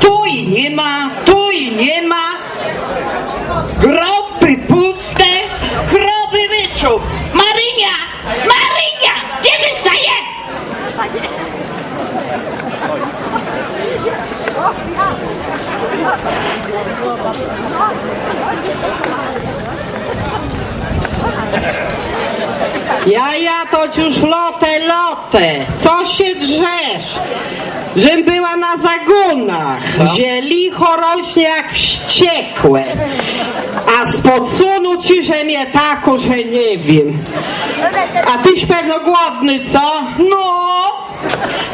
Tu i nie ma, tu i nie ma. Groby puste, krowy ryczą. Marynia! Marynia! Gdzieżeś zaje? Ja, ja to już lotę, lotę. Co się drzesz? Żem była na zagunach, gdzie licho rośnie jak wściekłe. A z podsunu ci, że mnie tako, że nie wiem. A tyś pewno głodny, co? No!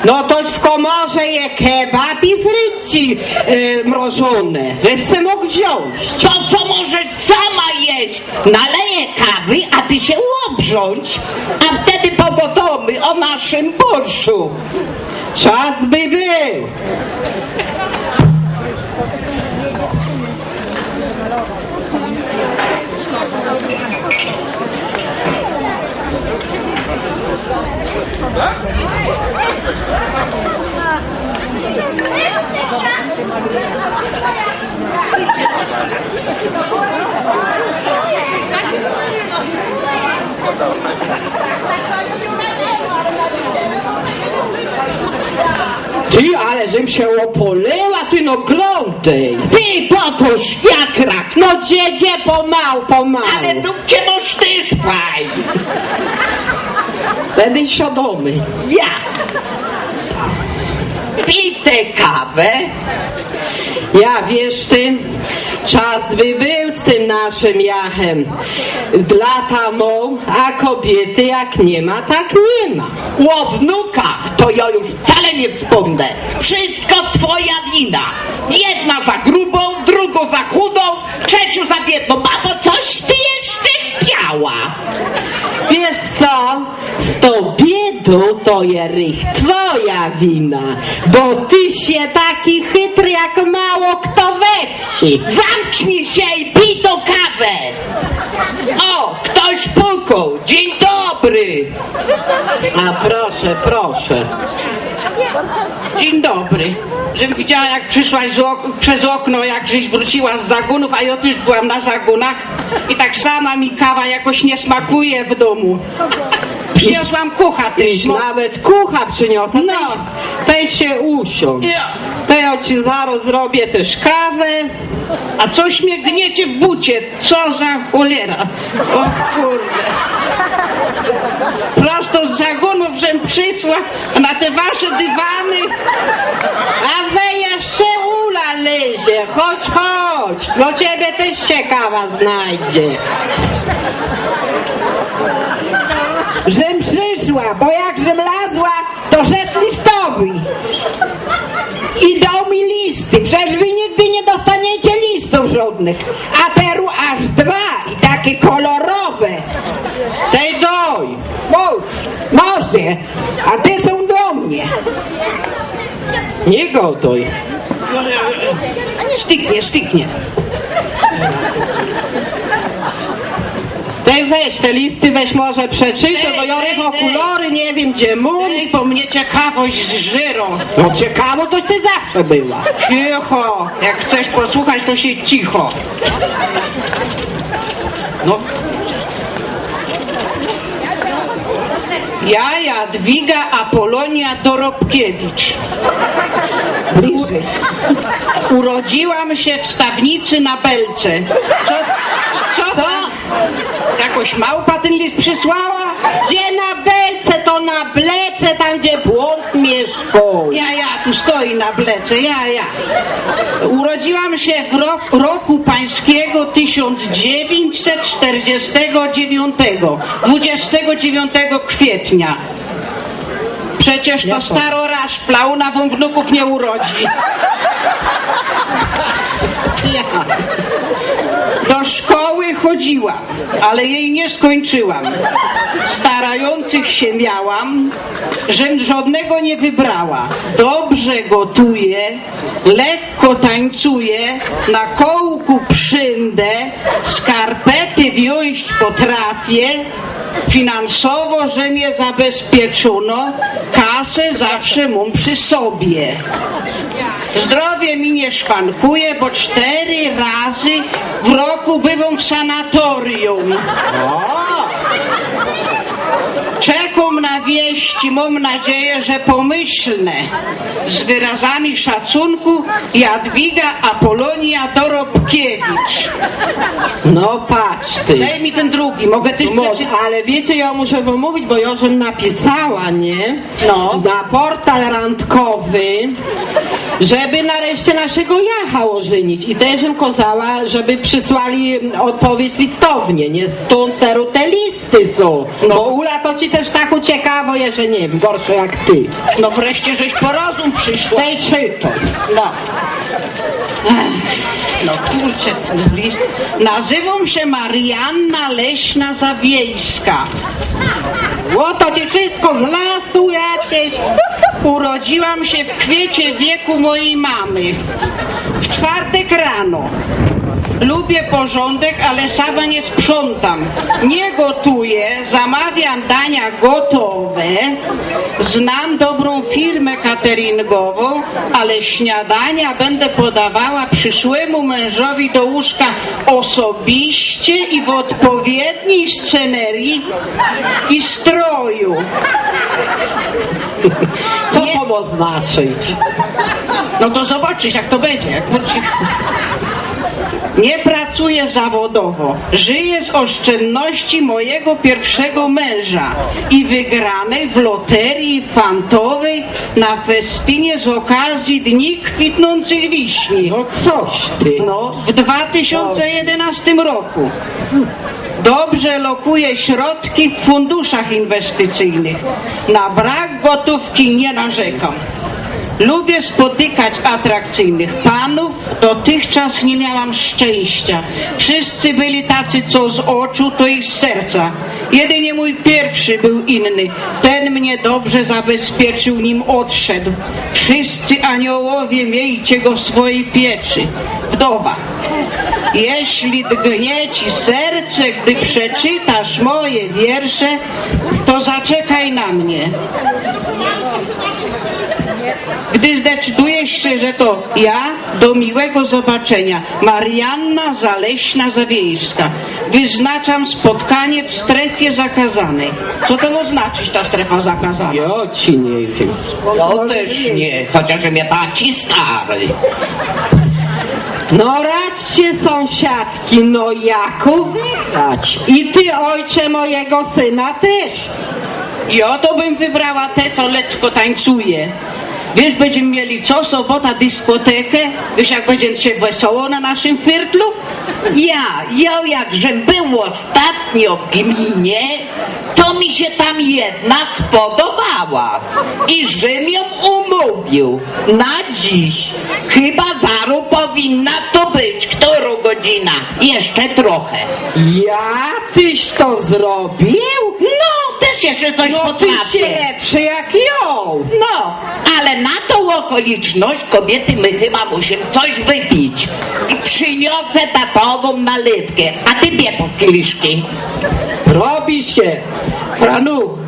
No to w komorze je kebab i fryci yy, mrożone. Żeś se mógł wziąć. To co możesz sama jeść? Naleję ty łobrząć, a wtedy pogodomy o naszym burszu. Czas by był. Ty, ale żem się opoleła, ty no glądej. Ty potoż jak rak, No gdzie, pomału, pomału. ale dupcie moż ty szpaj. Będę świadomy. Ja. Pij tę kawę, Ja wiesz ty, czas by był z tym naszym jachem. Lata mą, a kobiety jak nie ma, tak nie ma. o wnukach to ja już wcale nie wspomnę. Wszystko twoja wina. Jedna za biedą to jerych twoja wina, bo ty się taki chytry jak mało kto we wsi. Zamknij się i pij kawę. O, ktoś pukał. Dzień dobry. A proszę, proszę. Dzień dobry. Żebym widziała, jak przyszłaś ok- przez okno, jak żeś wróciła z zagunów, a ja też byłam na zagunach i tak sama mi kawa jakoś nie smakuje w domu. Przyniosłam kucha Tyś. No. nawet kucha przyniosła. No. Weź się usiądź. Ja. To ja ci zaraz zrobię też kawę. A coś mnie gniecie w bucie. Co za cholera. O kurde. Prosto z zagunów, żem przyszła na te wasze dywany. A we jeszcze Ula lezie. Chodź, chodź. Do ciebie też ciekawa znajdzie. Żem przyszła, bo jak żem lazła, to szedł listowy. I dał mi listy. Przecież wy nigdy nie dostaniecie listów żadnych. A teru aż dwa i takie kolorowe. Tej doj. Mąż, może. A ty są do mnie. Nie gotuj. Styknie, styknie. Weź te listy, weź może przeczytaj, bo Ej, ja ej, rych okulary nie wiem gdzie mu. Ej, po mnie ciekawość z żyrą. No ciekawo, to ty zawsze była. Cicho! Jak chcesz posłuchać, to się cicho. No. Ja, Jadwiga Apolonia Dorobkiewicz. Bliżej. Urodziłam się w stawnicy na Belce. Co? Co? Co? Jakoś małpa ten list przysłała? Gdzie na belce, to na blece, tam gdzie błąd mieszkał. Ja, ja, tu stoi na blece, ja, ja. Urodziłam się w rok, roku pańskiego 1949, 29 kwietnia. Przecież to staro raszplał, na wą wnuków nie urodzi. Ja. Do szkoły chodziłam, ale jej nie skończyłam. Starających się miałam, żem żadnego nie wybrała. Dobrze gotuję, lekko tańcuję, na kołku przyndę, skarpety potrafię, finansowo, że mnie zabezpieczono, kasę zawsze mam przy sobie. Zdrowie mi nie szwankuje, bo cztery razy w roku bywam w sanatorium. Czekam na wieści, mam nadzieję, że pomyślne. Z wyrazami szacunku Jadwiga Apolonia Dorobkiewicz. No patrz ty. Daj mi ten drugi, mogę też Może, przeczytać? ale wiecie, ja muszę wam mówić, bo ja żem napisała, nie? No. Na portal randkowy, żeby nareszcie naszego jacha ożenić. I też żem kozała, żeby przysłali odpowiedź listownie, nie? Stąd te, te listy są. No. Bo Ula to ci też tak uciekawo, je, że nie wiem, gorsze jak ty. No wreszcie żeś po rozum przyszła. Tej czyto. No. Ech, No kurczę, ten list. Nazywam się Marianna Leśna Zawiejska. O, to ci wszystko z lasu jakieś. Urodziłam się w kwiecie wieku mojej mamy. W czwartek rano. Lubię porządek, ale sama nie sprzątam. Nie gotuję, zamawiam dania gotowe. Znam dobrą firmę cateringową, ale śniadania będę podawała przyszłemu mężowi do łóżka osobiście i w odpowiedniej scenerii i stroju. Co to ma znaczyć? No to zobaczysz, jak to będzie. Jak wróci... Nie pracuję zawodowo. Żyję z oszczędności mojego pierwszego męża i wygranej w loterii fantowej na festynie z okazji Dni Kwitnących Wiśni. No coś ty. No, w 2011 roku. Dobrze lokuję środki w funduszach inwestycyjnych. Na brak gotówki nie narzekam. Lubię spotykać atrakcyjnych panów. Dotychczas nie miałam szczęścia. Wszyscy byli tacy, co z oczu, to i z serca. Jedynie mój pierwszy był inny. Ten mnie dobrze zabezpieczył, nim odszedł. Wszyscy aniołowie miejcie go w swojej pieczy. Wdowa. Jeśli drgnie ci serce, gdy przeczytasz moje wiersze, to zaczekaj na mnie. Gdy zdecydujesz się, że to ja, do miłego zobaczenia. Marianna Zaleśna Zawiejska. Wyznaczam spotkanie w strefie zakazanej. Co to ma znaczyć ta strefa zakazana? Ja ci nie wiem. No też nie, chociaż mnie taci stary. No radźcie sąsiadki, no jako wychać. I ty ojcze mojego syna też. Ja to bym wybrała te, co leczko tańcuje. Wiesz, będziemy mieli co sobota dyskotekę? Wiesz, jak będzie się wesoło na naszym firtlu? Ja, ja jakżem był ostatnio w gminie, to mi się tam jedna spodobała. I żem ją umówił na dziś. Chyba zaru powinna to być. Którą godzina? Jeszcze trochę. Ja tyś to zrobił? No, też jeszcze coś No się potrafię. lepszy jak ją. No, ale na tą okoliczność kobiety my chyba musimy coś wypić. I przyniosę tatową nalewkę, a ty bie po kieliszki. Robi się. Franu,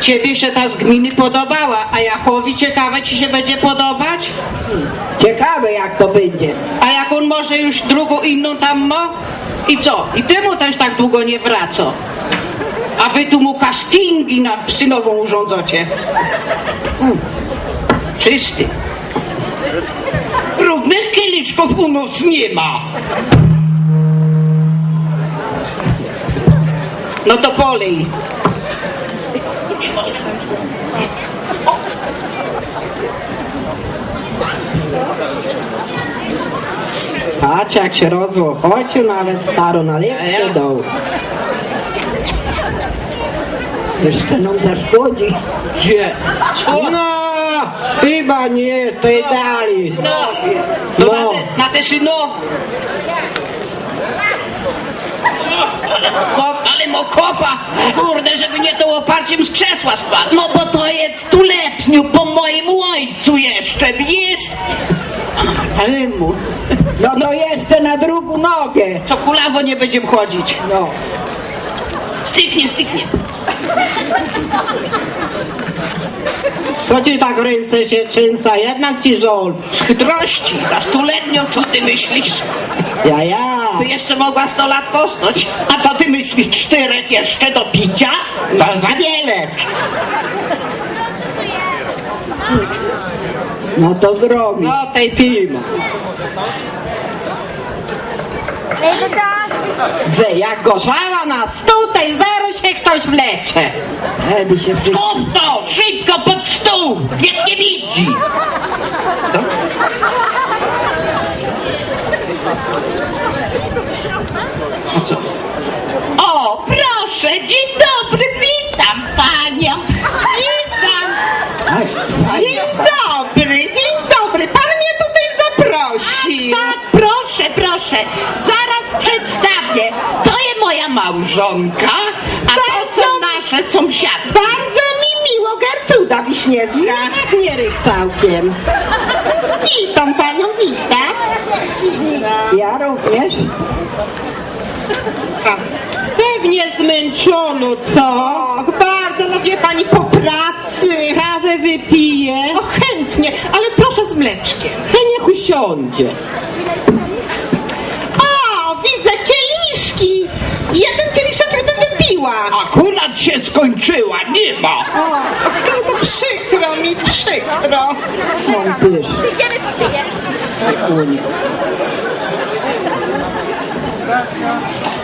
ciebie się ta z gminy podobała, a Jachowi ciekawe ci się będzie podobać? Ciekawe jak to będzie. A jak on może już drugą inną tam ma? I co? I ty mu też tak długo nie wraca. A wy tu mu castingi na synową urządzacie. Mm. Czysty. Brudnych kieliszków u nas nie ma. No to polej. Patrz jak się rozłochocił, nawet starą A nalewkę ja? dał. Jeszcze nam zaszkodzi. Gdzie? Co? No, chyba nie, to i dalej. No, to No. na te, na te. Ale mokop, ale mokopa! Kurde, żeby nie to oparciem z krzesła spadł. No bo to jest stuletniu po moim ojcu jeszcze, wiesz? Temu. No to jeszcze na drugą nogę. Co kulawo nie będziemy chodzić. No. Styknie, styknie. Co ci tak ręce się trzęsa? Jednak ci żol. Z chytrości. Na stuletnią, co ty myślisz? Ja, ja. By jeszcze mogła 100 lat postać. A to ty myślisz czterech jeszcze do picia? To za wiele. No to zrobi. No tej pijmy. Tata! Że jak gorzała nas tutaj, zaraz się ktoś wlecze. Edy się wszyscy... Kup to, szybko pod stół, nikt nie widzi. A są nasze sąsiadki. Bardzo mi miło, Gertruda Wiśniewska. Jak nie rych całkiem. Witam panią, witam. Ja również. Pewnie zmęczono, co? Och, bardzo, no wie pani, po pracy. Kawę wypije. O, chętnie, ale proszę z mleczkiem. To niech usiądzie. Wypiła. Akurat się skończyła, nie ma. O, no to przykro mi, przykro. No też. Przyjdziemy po ciebie.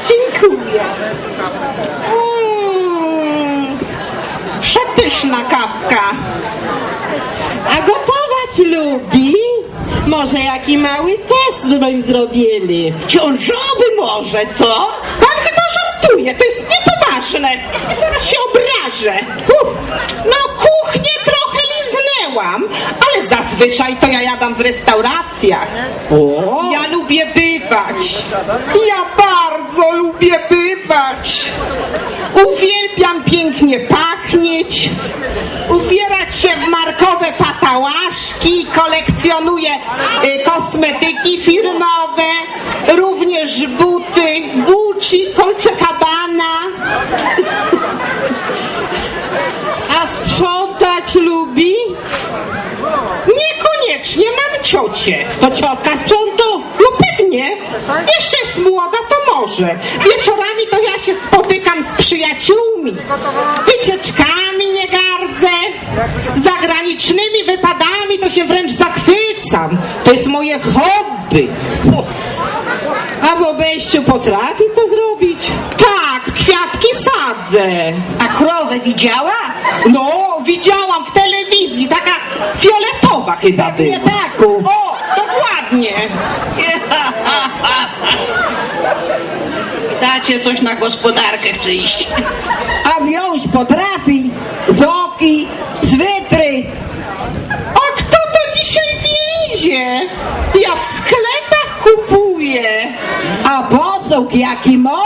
Dziękuję. Mm, przepyszna kawka. A gotować lubi? Może jaki mały test bym zrobili? Ciążowy może, co? Pan chyba żartuje, to jest niepoważne. Zaraz się obrażę. Uff, no kuchnię trochę liznęłam, ale zazwyczaj to ja jadam w restauracjach. O, Ja lubię bywać. Ja bardzo lubię bywać. Uwielbiam pięknie pachnieć, ubierać się w markowe fatałaszki, kolekcjonuję y, kosmetyki firmowe, również buty Gucci, Dolce Cabana. a sprzątać lubi? Ciocię. To ciotka sprzątu. No pewnie. Jeszcze jest młoda, to może. Wieczorami to ja się spotykam z przyjaciółmi. Wycieczkami nie gardzę. Zagranicznymi wypadami to się wręcz zachwycam. To jest moje hobby. A w obejściu potrafi co zrobić? Tak, kwiatki sadzę. A krowę widziała? No, widziałam w telewizji, taka fioletowa chyba była. taką. O, dokładnie. Dacie coś na gospodarkę chce iść. A wziąć potrafi z oki, switry. A kto to dzisiaj wiezie? Ja w sklepach kupuję. A posąg jaki mą?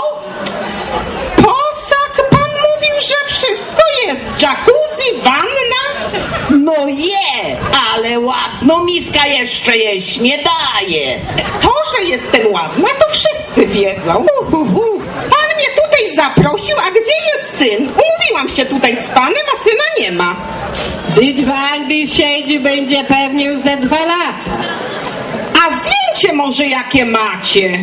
Ładną miska jeszcze jeść nie daje. To, że jestem ładna, to wszyscy wiedzą. Uhuhu. Pan mnie tutaj zaprosił, a gdzie jest syn? Umówiłam się tutaj z panem, a syna nie ma. Być w Anglii siedzi będzie pewnie już ze dwa lata. A zdjęcie może jakie macie?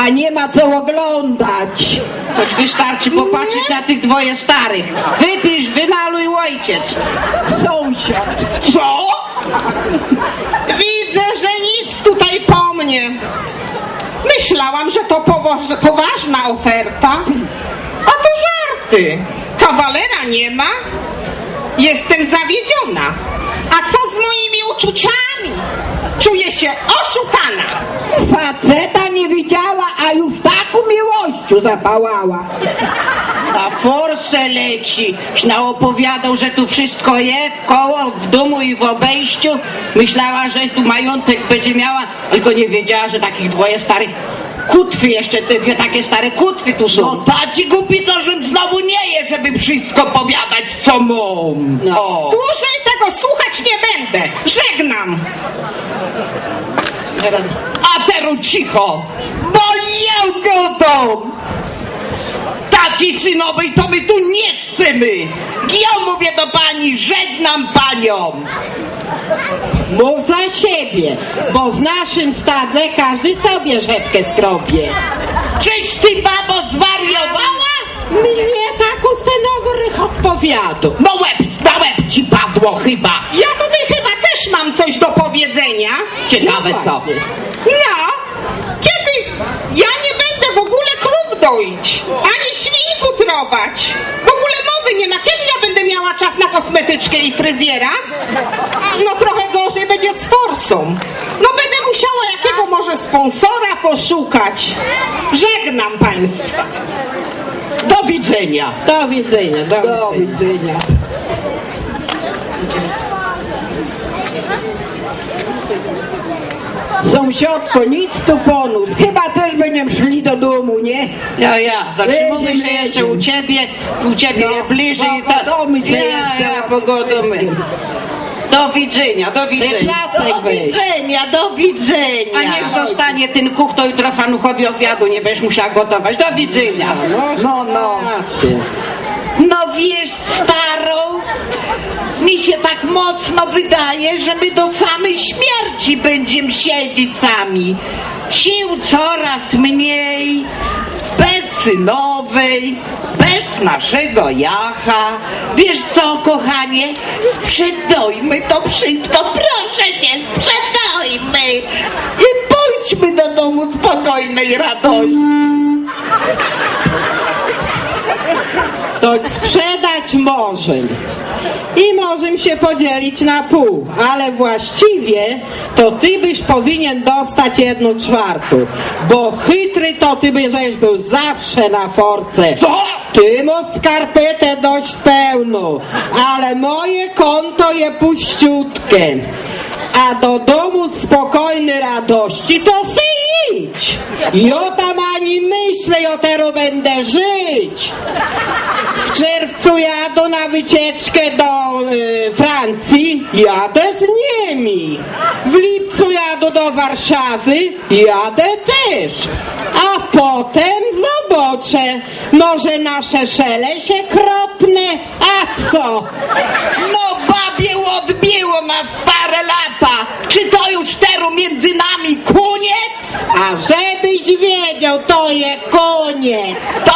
A nie ma co oglądać. Choć wystarczy popatrzeć na tych dwoje starych. Wypisz, wymaluj ojciec. Sąsiad. Co? Widzę, że nic tutaj po mnie. Myślałam, że to poważna oferta. A to żarty. Kawalera nie ma. Jestem zawiedziona. A co z moimi uczuciami? Czuję się oszukana. Faceta nie widziała, a już taką miłością zapałała. Na forsę leci. Naopowiadał, że tu wszystko je w koło, w domu i w obejściu. Myślała, że tu majątek będzie miała, tylko nie wiedziała, że takich dwoje starych kutwy jeszcze, te dwie takie stare kutwy tu są. No taci głupi to, żem znowu nie je, żeby wszystko powiadać, co mam. No. O. Dłużej tego słuchać nie będę. Żegnam. Teraz A teraz cicho, bo ja synowej to my tu nie chcemy! Ja mówię do pani, żegnam panią! Mów za siebie, bo w naszym stadle każdy sobie rzepkę skrobie. Czyś ty babo zwariowała? Mnie tak u synowych odpowiadu. No łeb, na łeb ci padło chyba! Ja tutaj chyba też mam coś do powiedzenia. Ciekawe No co? No, kiedy ja nie będę w ogóle krów doić, ani świń futrować. W ogóle mowy nie ma. Kiedy ja będę miała czas na kosmetyczkę i fryzjera? No trochę gorzej będzie z forsą. No będę musiała jakiego może sponsora poszukać. Żegnam państwa. Do widzenia! Do widzenia, do, Do widzenia. widzenia. Sąsiadko, nic tu ponus. Chyba też będziemy szli do domu, nie? Ja, ja, zatrzymamy Lecim, się jeszcze u ciebie, u ciebie No, bliżej. pogodomy się ja, jeszcze, ja, a pogodomy. Do widzenia, do widzenia. placek Do weź. widzenia, do widzenia! A niech zostanie ten kuch, to jutro fanuchowi obiadu nie będziesz musiała gotować. Do widzenia. No, no. Rację. No wiesz, starą, mi się tak mocno wydaje, że my do samej śmierci będziemy siedzieć sami. Sił coraz mniej, bez synowej, bez naszego jacha. Wiesz co, kochanie, sprzedajmy to wszystko, proszę cię, sprzedajmy i pójdźmy do domu spokojnej radości. To sprzedać możem. I możemy się podzielić na pół, ale właściwie to ty byś powinien dostać jedną czwartą, bo chytry to ty byś był zawsze na force. Co? Ty mu skarpetę dość pełną, ale moje konto je puściutkie. A do domu spokojny radości to sy Ja tam ani myślę, ja teraz będę żyć. W czerwcu jadę na wycieczkę do y, Francji, jadę z nimi. W lipcu jadę do Warszawy, jadę też. A potem zobaczę, może nasze szele się kropnę, a co? No babie odbiło na stare lata. Czy to już teraz między? A żebyś wiedział, to je koniec. To